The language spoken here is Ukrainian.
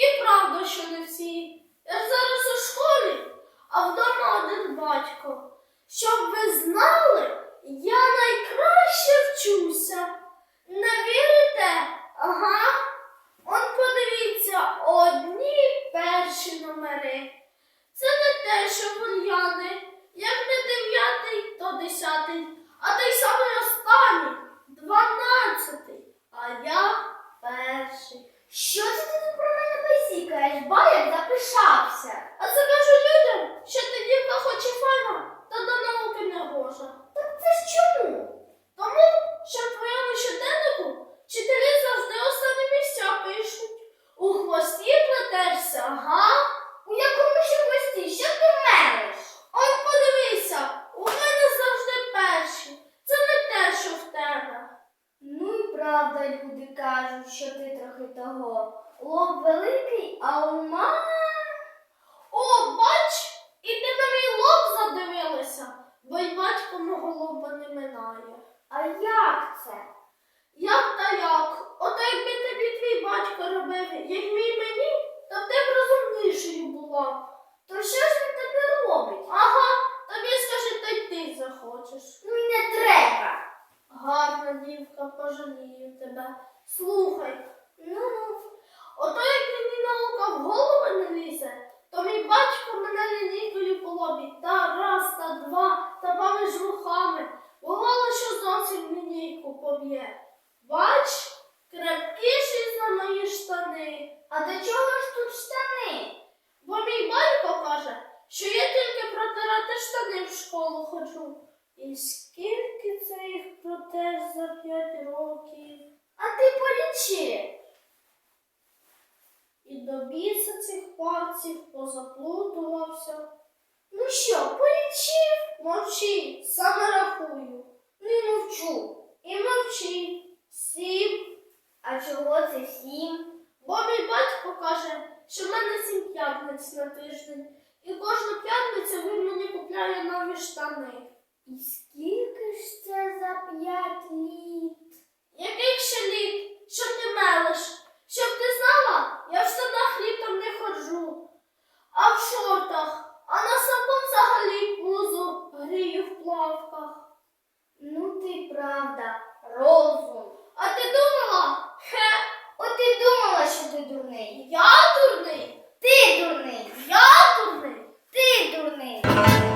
І правда, що не всі. Я ж зараз у школі, а вдома один батько. Щоб ви знали, я найкраще вчуся. Не вірите? Ага. Он подивіться одні перші номери. Це не те, що бульяни. Плетешся, га? У якому ще гості? Що ти мелиш? Он подивися, у мене завжди перші. Це не те, що в тебе. Ну і правда, люди кажуть, що ти трохи того. Лоб великий, а ума. О, бач, і ти на мій лоб задивилася, бо й батько мого лоба не минає. А як це? Як та як? Ото якби тобі твій батько робив, як мій мені, то ти б розумнішою була. То що ж він тобі робить? Ага, тобі скажи, та й ти захочеш. Ну не треба. Гарна дівка, пожалію тебе. Слухай, Ну, ото як мені наука в голову не лізе, то мій батько мене лінійкою по лобі та раз, та два, та поміж рухами. Бувало, що зовсім лінійку поб'є. Бач, крепкіші за мої штани. а до чого ж тут штани? Бо мій батько каже, що я тільки протирати штани в школу ходжу. І скільки це їх протеж за п'ять років? А ти полічи. І до біса цих пальців позаплутувався. Ну що, полічив? Мовчи, саме рахую. Не мовчу. І мовчи. Сім. А чого це всім? Бо мій батько каже, що в мене сім п'ятниць на тиждень. І кожну п'ятницю він мені купляє нові штани. І скільки ж це за п'ять літ? Яких ще літ? Що ти мелиш? Щоб ти знала, я в штанах літом не ходжу, а в шортах, а на собою взагалі пузо грію в плавках. Ну, ти правда, розум. А ти думала? Хе, от і думала, що ти дурний. Я Thank you.